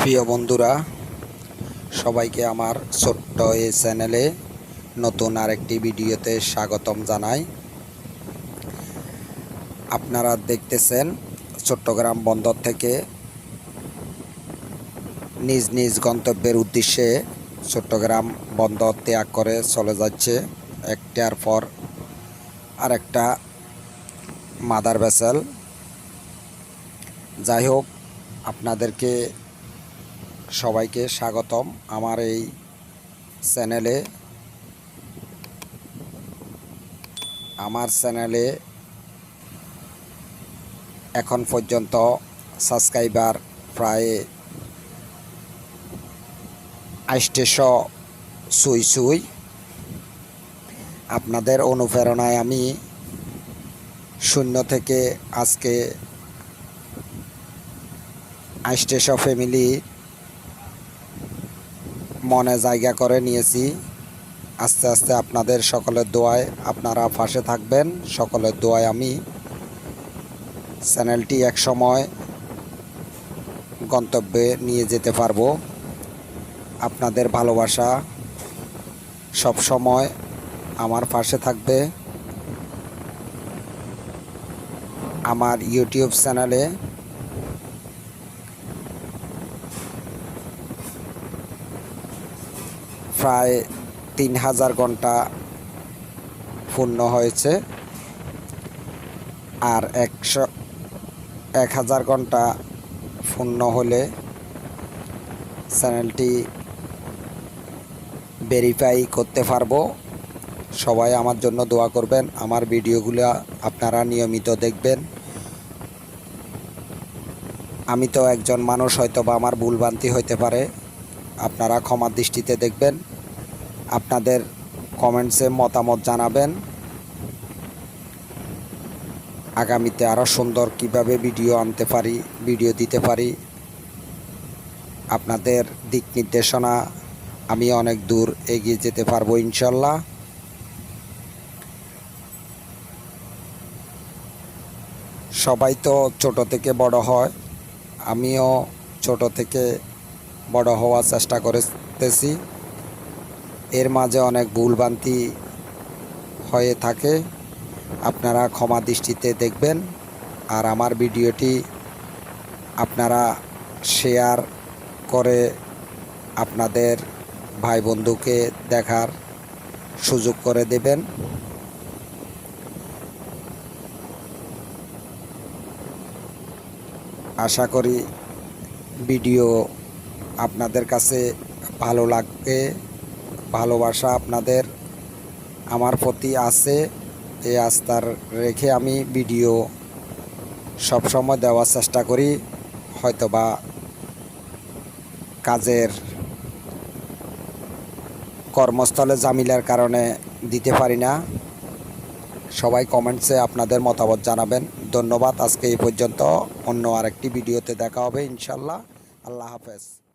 প্রিয় বন্ধুরা, সবাইকে আমার ছোট্ট এই চ্যানেলে নতুন আরেকটি ভিডিওতে স্বাগতম জানাই। আপনারা দেখতেছেন চট্টগ্রাম বন্দর থেকে নিজ নিজ গন্তব্যের উদ্দেশ্যে চট্টগ্রাম বন্দর ত্যাগ করে চলে যাচ্ছে একটার পর আরেকটা মাদার ভেসেল। যাই হোক, আপনাদেরকে সবাইকে স্বাগতম আমার এই চ্যানেলে। আমার চ্যানেলে এখন পর্যন্ত সাবস্ক্রাইবার প্রায় আষ্টেশো সুই সুই আপনাদের অনুপ্রেরণায় আমি শূন্য থেকে আজকে আষ্টেশো ফ্যামিলি মনে জায়গা করে নিয়েছি। আস্তে আস্তে আপনাদের সকলের দোয়ায় আপনারা পাশে থাকবেন। সকলের দোয়ায় আমি চ্যানেলটি এক সময় গন্তব্যে নিয়ে যেতে পারব। আপনাদের ভালোবাসা সব সময় আমার পাশে থাকবে। আমার ইউটিউব চ্যানেলে প্রায় তিন হাজার ঘণ্টা পূর্ণ হয়েছে। আর একশো, এক হাজার ঘণ্টা পূর্ণ হলে চ্যানেলটি ভেরিফাই করতে পারব। সবাই আমার জন্য দোয়া করবেন। আমার ভিডিওগুলো আপনারা নিয়মিত দেখবেন। আমি তো একজন মানুষ হয়তো বা আমার ভুলভ্রান্তি হইতে পারে। আপনারা ক্ষমার দৃষ্টিতে দেখবেন। আপনাদের কমেন্টসে মতামত জানাবেন। আগামীতে আরও সুন্দর কীভাবে ভিডিও আনতে পারি ভিডিও দিতে পারি। আপনাদের দিক নির্দেশনা, আমি অনেক দূর এগিয়ে যেতে পারব ইনশাল্লাহ। সবাই তো ছোট থেকে বড় হয়, আমিও ছোট থেকে বড় হওয়ার চেষ্টা করতেছি এর মাঝে অনেক ভুলভ্রান্তি হয়ে থাকে। আপনারা ক্ষমা দৃষ্টিতে দেখবেন। আর আমার ভিডিওটি আপনারা শেয়ার করে আপনাদের ভাই বন্ধুকে দেখার সুযোগ করে দেবেন। আশা করি ভিডিও আপনাদের কাছে ভালো লাগবে। ভালোবাসা আপনাদের আমার প্রতি আছে। এই আস্থার রেখে আমি ভিডিও সবসময় দেওয়ার চেষ্টা করি। হয়তোবা কাজের কর্মস্থলে জামিলার কারণে দিতে পারি না। সবাই কমেন্টসে আপনাদের মতামত জানাবেন। ধন্যবাদ। আজকে এই পর্যন্ত অন্য আরেকটি ভিডিওতে দেখা হবে ইনশাল্লাহ। আল্লাহ হাফেজ।